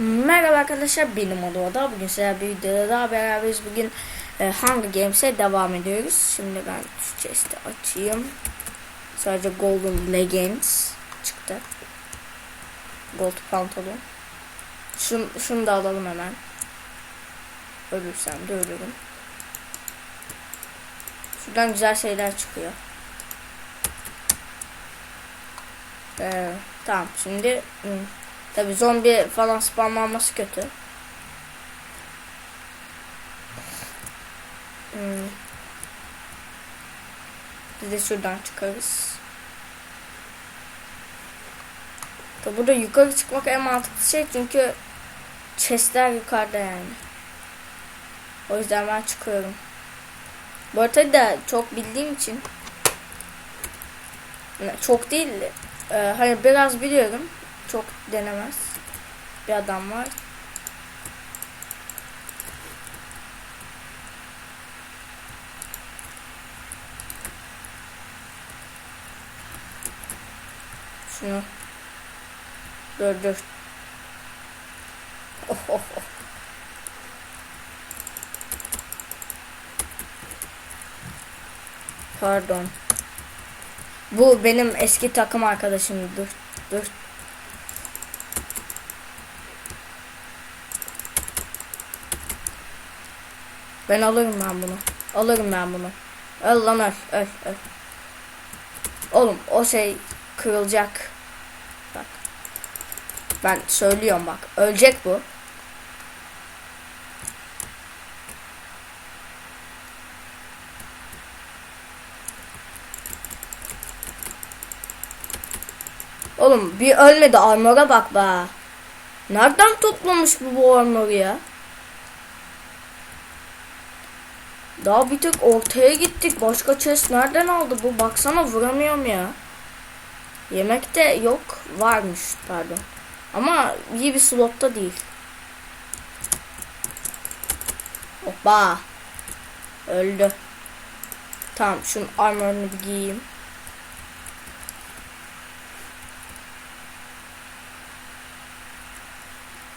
Merhaba arkadaşlar benim Odo'da bugün sizlerle bir videoda daha beraberiz. Bugün e, Hunger Games'e devam ediyoruz. Şimdi ben şu chest'i açayım. Sadece Golden Leggings çıktı. Gold pantolon. Şunu, şunu da alalım hemen. Ölürsem de ölürüm. Şuradan güzel şeyler çıkıyor. Ee, tamam şimdi hmm, Tabi zombi falan spamlanması kötü. Hmm. Biz de şuradan çıkarız. Tabi burada yukarı çıkmak en mantıklı şey çünkü chestler yukarıda yani. O yüzden ben çıkıyorum. Bu haritayı da çok bildiğim için çok değil e, hani biraz biliyorum denemez. Bir adam var. Şunu. Dur. Oh oh oh. Pardon. Bu benim eski takım arkadaşım. Dur. Dur. Ben alırım ben bunu. Alırım ben bunu. Öl lan öl. Öl öl. Oğlum o şey kırılacak. Bak. Ben söylüyorum bak. Ölecek bu. Oğlum bir ölmedi armora bak be. Nereden toplamış bu bu armoru ya? Daha bir tek ortaya gittik. Başka chest nereden aldı bu? Baksana vuramıyorum ya. Yemek de yok. Varmış pardon. Ama iyi bir slotta değil. Hoppa. Öldü. Tamam şunun armorunu bir giyeyim.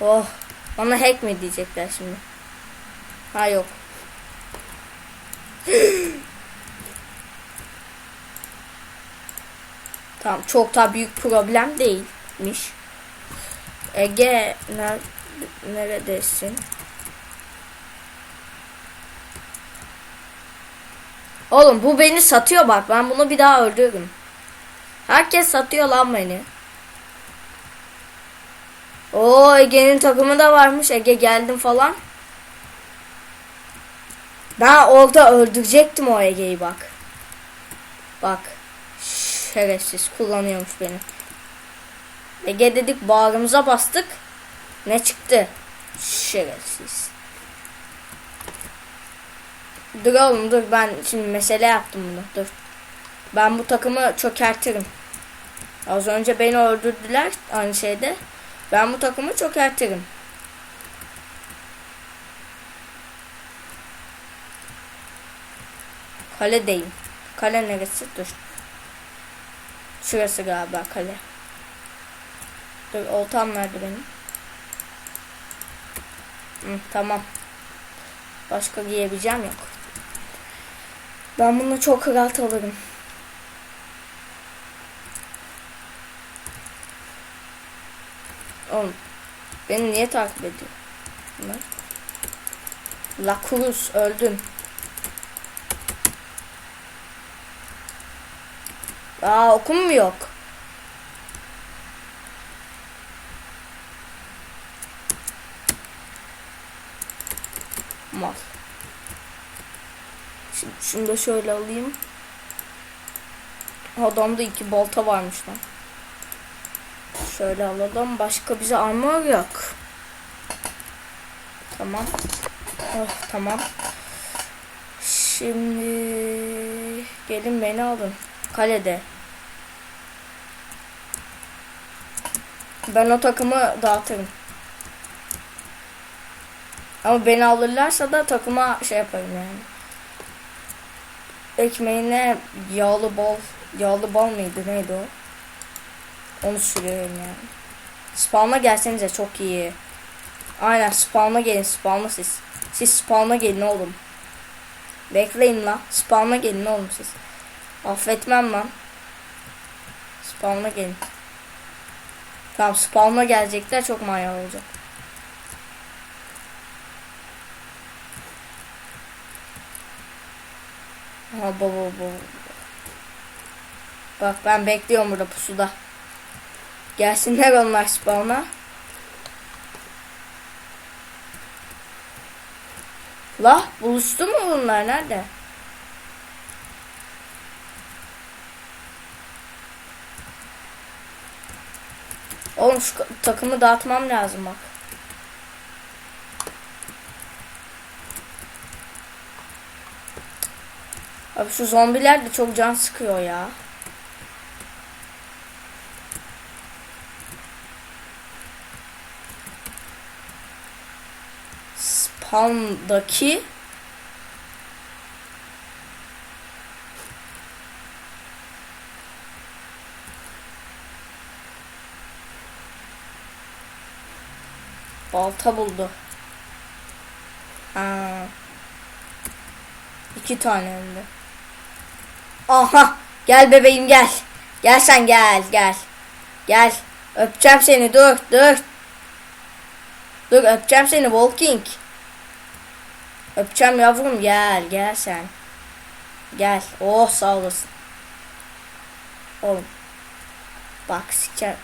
Oh. Bana hack mi diyecekler şimdi? Ha yok. Tamam çok da büyük problem değilmiş. Ege ner neredesin? Oğlum bu beni satıyor bak. Ben bunu bir daha öldürürüm. Herkes satıyor lan beni. O Ege'nin takımı da varmış. Ege geldim falan. Ben orada öldürecektim o Ege'yi bak. Bak. Şerefsiz kullanıyormuş beni. Ege dedik bağrımıza bastık. Ne çıktı? Şerefsiz. Dur oğlum dur ben şimdi mesele yaptım bunu dur. Ben bu takımı çökertirim. Az önce beni öldürdüler aynı şeyde. Ben bu takımı çökertirim. Kaledeyim. Kale neresi? Dur. Şurası galiba kale. Dur oltam nerede benim? Hı, tamam. Başka giyebileceğim yok. Ben bunu çok rahat alırım. Oğlum beni niye takip ediyor? Bunlar. Öldün. Aa okum mu yok? Mal. Şimdi şunu da şöyle alayım. Adamda iki balta varmış lan. Şöyle alalım. Başka bize armor yok. Tamam. Oh tamam. Şimdi gelin beni alın. Kalede. Ben o takımı dağıtırım. Ama beni alırlarsa da takıma şey yaparım yani. Ekmeğine yağlı bal, yağlı bal mıydı neydi o? Onu sürüyorum yani. Spawn'a gelsenize çok iyi. Aynen spawn'a gelin spawn'a siz. Siz spawn'a gelin oğlum. Bekleyin la. Spawn'a gelin oğlum siz. Affetmem lan. Spawn'a gelin. Tamam spawn'a gelecekler çok manyak olacak. Aha baba baba. Bak ben bekliyorum burada pusuda. Gelsinler onlar spawn'a. La buluştu mu bunlar nerede? Oğlum şu takımı dağıtmam lazım bak. Abi şu zombiler de çok can sıkıyor ya. Spawn'daki balta buldu. Ha. İki tane hem. Aha gel bebeğim gel. Gel sen gel gel. Gel. Öpeceğim seni dur dur. Dur öpeceğim seni Walking. Öpeceğim yavrum gel gel sen. Gel. Oh sağ olasın. Oğlum. Bak siker.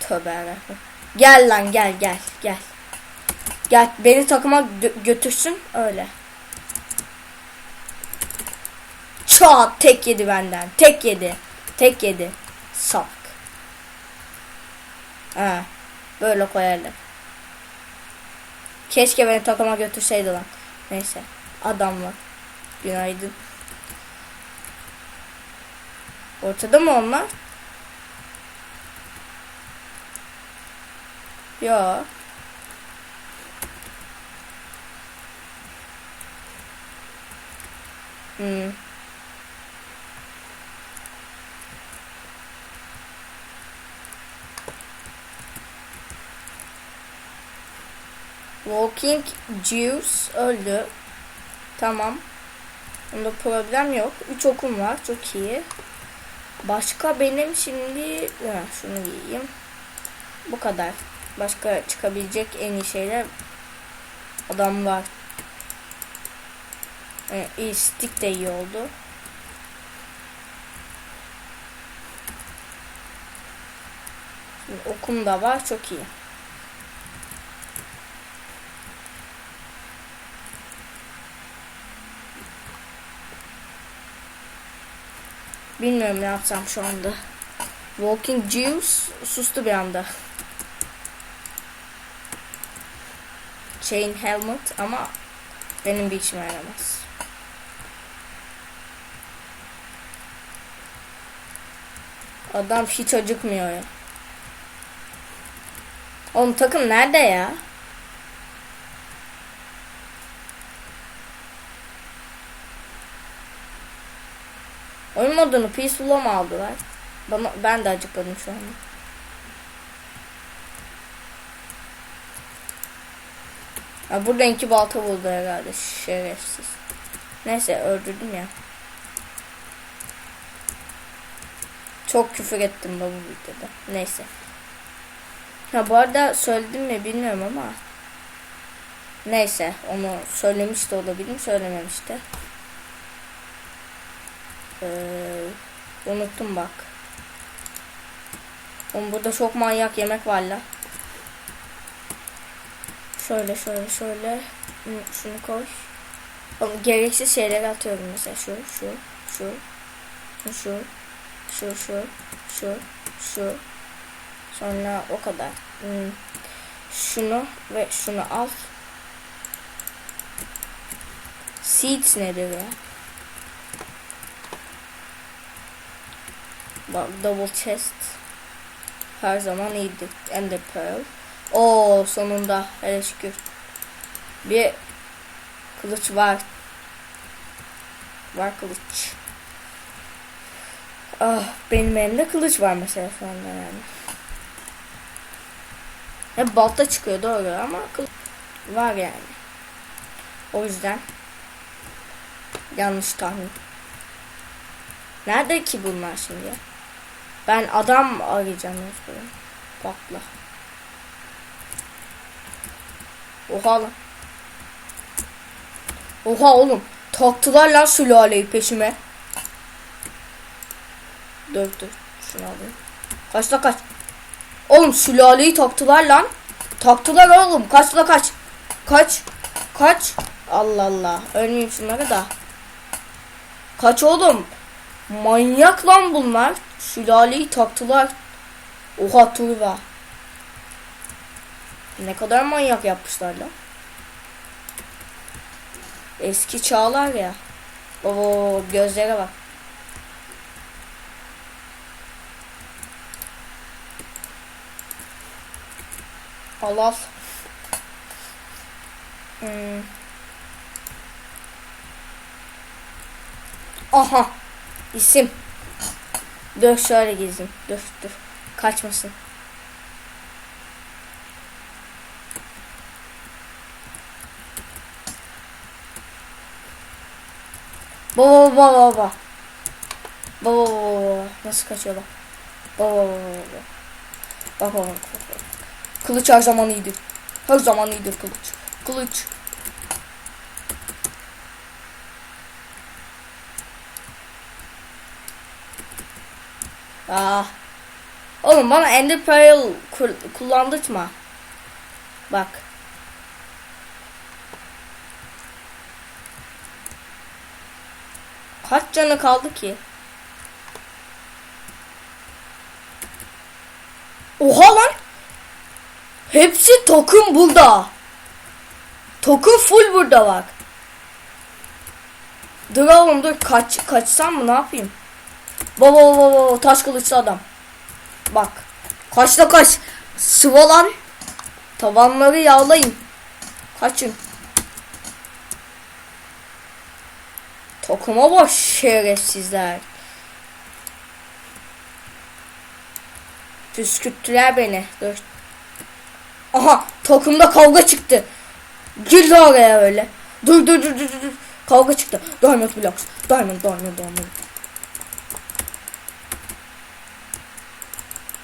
Tövbe. Gel lan gel gel gel. Gel beni takıma gö- götürsün öyle. Çat tek yedi benden. Tek yedi. Tek yedi. Salak. Ha. Böyle koyarlar. Keşke beni takıma götürseydi lan. Neyse. Adam var. Günaydın. Ortada mı onlar? Ya. Hmm. Walking Jews öldü. Tamam. Bunda problem yok. 3 okum var. Çok iyi. Başka benim şimdi ha, şunu giyeyim. Bu kadar. Başka çıkabilecek en iyi şeyler adam var. Ee, iyi stick de iyi oldu. Şimdi okum da var. Çok iyi. Bilmiyorum ne yapsam şu anda. Walking Jews sustu bir anda. Chain helmet ama benim bir işime yaramaz. Adam hiç acıkmıyor ya. Oğlum takım nerede ya? Oyun modunu Peaceful'a mı aldılar? Bana, ben de acıkladım şu anda. Ya burada iki balta buldu herhalde şerefsiz. Neyse öldürdüm ya. Çok küfür ettim bu videoda. Neyse. Ha bu arada söyledim mi bilmiyorum ama. Neyse onu söylemiş de olabilirim söylememiş de. Ee, unuttum bak. Oğlum burada çok manyak yemek var la. Şöyle şöyle şöyle. Şunu koy. Oğlum gereksiz şeyler atıyorum mesela şu şu şu şu şu şu şu şu sonra o kadar. Hmm. Şunu ve şunu al. Seeds nedir ya? Bak double chest her zaman iyidir. Ender pearl. Oo sonunda hele şükür. Bir kılıç var. Var kılıç. Ah benim elimde kılıç var mesela şu anda yani. Hep balta çıkıyor doğru ama kıl var yani. O yüzden yanlış tahmin. Nerede ki bunlar şimdi? Ben adam arayacağım. Patla. Oha lan. Oha oğlum. Taktılar lan sülaleyi peşime. Dur dur. Şunu alayım. Kaçta kaç. Oğlum sülaleyi taktılar lan. Taktılar oğlum. Kaçla kaç. Kaç. Kaç. Allah Allah. Ölmeyeyim şunları da. Kaç oğlum. Manyak lan bunlar. Sülaleyi taktılar. Oha Turba. Ne kadar manyak yapmışlar lan. Eski çağlar ya. Oo gözlere bak. Al al. Hmm. Aha. İsim. Dur şöyle gezeyim. Dur dur. Kaçmasın. Baba baba baba. Baba baba baba. Nasıl kaçıyor bak. Baba baba baba. Bak bak bak. bak. Kılıç her zaman iyidir. Her zaman iyidir kılıç. Kılıç. Ah. Oğlum bana Ender Pearl kul- kullandırtma. Bak. Kaç canı kaldı ki? Oha lan. Hepsi takım burada. Takım full burada bak. Dur oğlum dur kaç kaçsam mı ne yapayım? Baba baba baba taş kılıçlı adam. Bak. Kaçta kaç. Sıvalan. Tavanları yağlayın. Kaçın. Takıma bak şerefsizler. Püskürttüler beni. Dur. Aha takımda kavga çıktı. Girdi oraya öyle. Dur dur dur dur dur. Kavga çıktı. Diamond blocks. Diamond diamond diamond.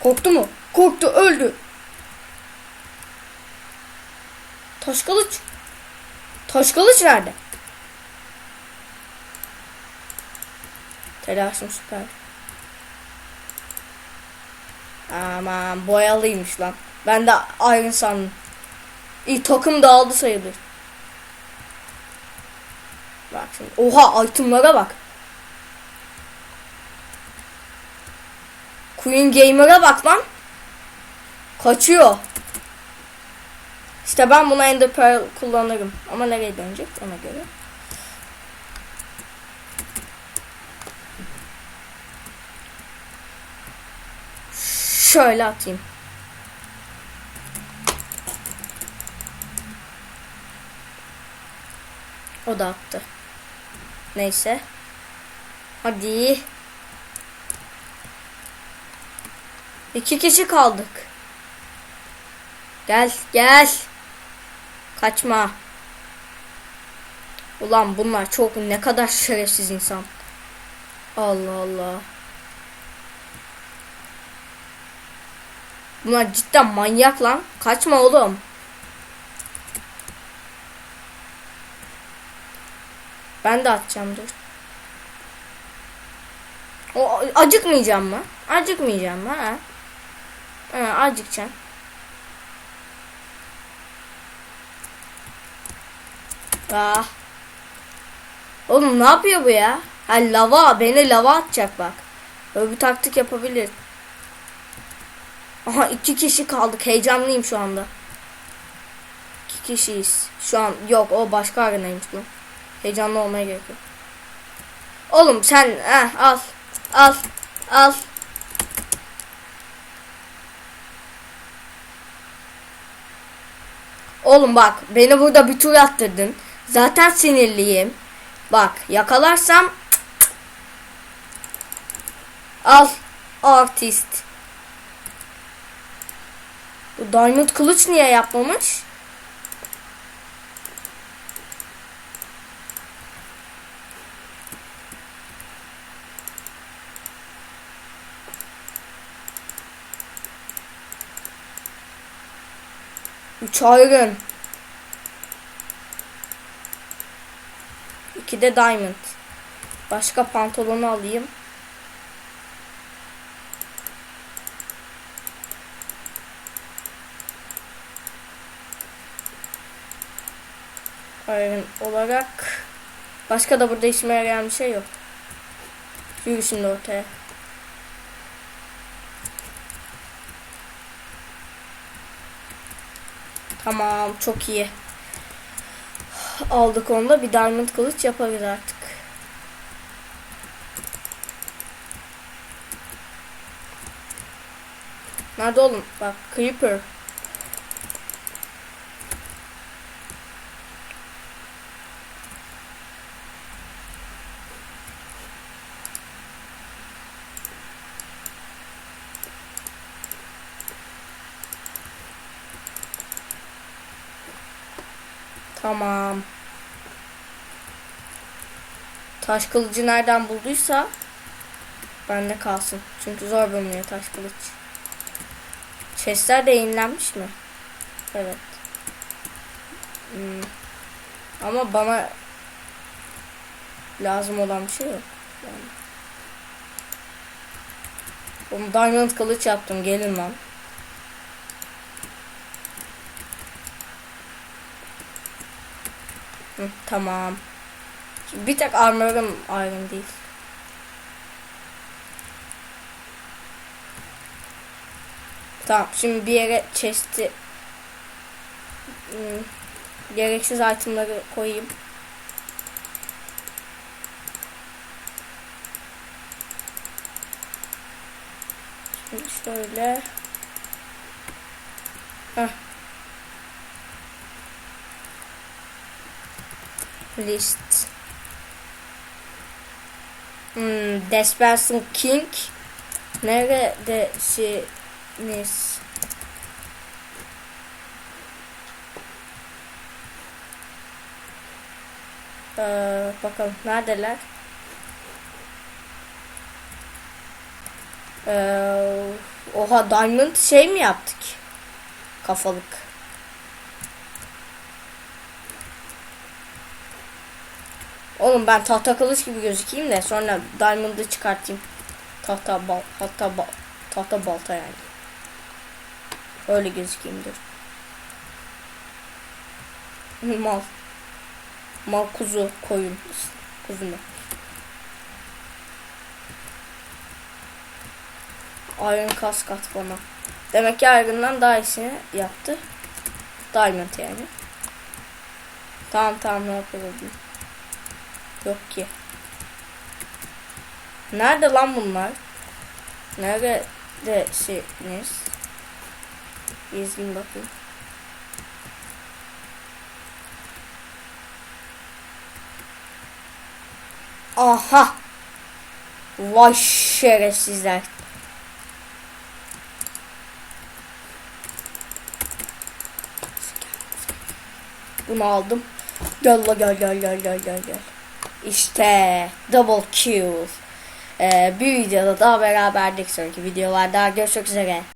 Korktu mu? Korktu öldü. Taş kılıç. Taş kılıç nerede? Telaşım süper. Aman boyalıymış lan. Ben de ayrı sandım. İyi takım dağıldı sayılır. Bak şimdi. Oha itemlara bak. Queen Gamer'a bak lan. Kaçıyor. İşte ben buna Ender Pearl kullanırım. Ama nereye dönecek ona göre. Şöyle atayım. O da attı. Neyse. Hadi. İki kişi kaldık. Gel gel. Kaçma. Ulan bunlar çok ne kadar şerefsiz insan. Allah Allah. Bunlar cidden manyak lan. Kaçma oğlum. Ben de atacağım dur. O acıkmayacağım mı? Acıkmayacağım mı ha? Ha, acıkacağım. Ah. Oğlum ne yapıyor bu ya? Ha lava beni lava atacak bak. Böyle bir taktik yapabilir. Aha iki kişi kaldık. Heyecanlıyım şu anda. İki kişiyiz. Şu an yok o başka arenaymış bu. Heyecanlı olmaya gerek yok. Oğlum sen eh, al. Al. Al. Oğlum bak beni burada bir tur attırdın. Zaten sinirliyim. Bak yakalarsam al artist. Bu Diamond kılıç niye yapmamış? Üç iron. İki de diamond. Başka pantolonu alayım. Iron olarak başka da burada işime yarayan bir şey yok. Yürü şimdi ortaya. Tamam çok iyi. Aldık onu da bir diamond kılıç yaparız artık. Nerede oğlum? Bak creeper. Tamam. Taş kılıcı nereden bulduysa bende kalsın. Çünkü zor bulunuyor taş kılıç. Chestler de yenilenmiş mi? Evet. Hmm. Ama bana lazım olan bir şey yok. Yani. Diamond kılıç yaptım gelin lan. Hı, tamam. Şimdi bir tek armor'ım iron değil. Tamam şimdi bir yere chest'i hmm, gereksiz itemları koyayım. Şimdi şöyle Heh. List. Hmm, Desperson King. Neredesiniz ee, bakalım neredeler? Ee, oha diamond şey mi yaptık? Kafalık Oğlum ben tahta kılıç gibi gözükeyim de sonra diamond'ı çıkartayım. Tahta bal, hatta bal, tahta balta yani. Öyle gözükeyim dur. Mal. Mal kuzu koyun. Kuzu mu? Iron kask at bana. Demek ki Iron'dan daha iyisini yaptı. Diamond yani. Tamam tamam ne yapalım. Yok ki. Nerede lan bunlar? Neredesiniz? İzleyin bakayım. Aha. Vay şerefsizler. Bunu aldım. Gel la gel gel gel gel gel gel. İşte double kill. Ee, bir videoda daha beraberdik sonraki videolarda görüşmek üzere.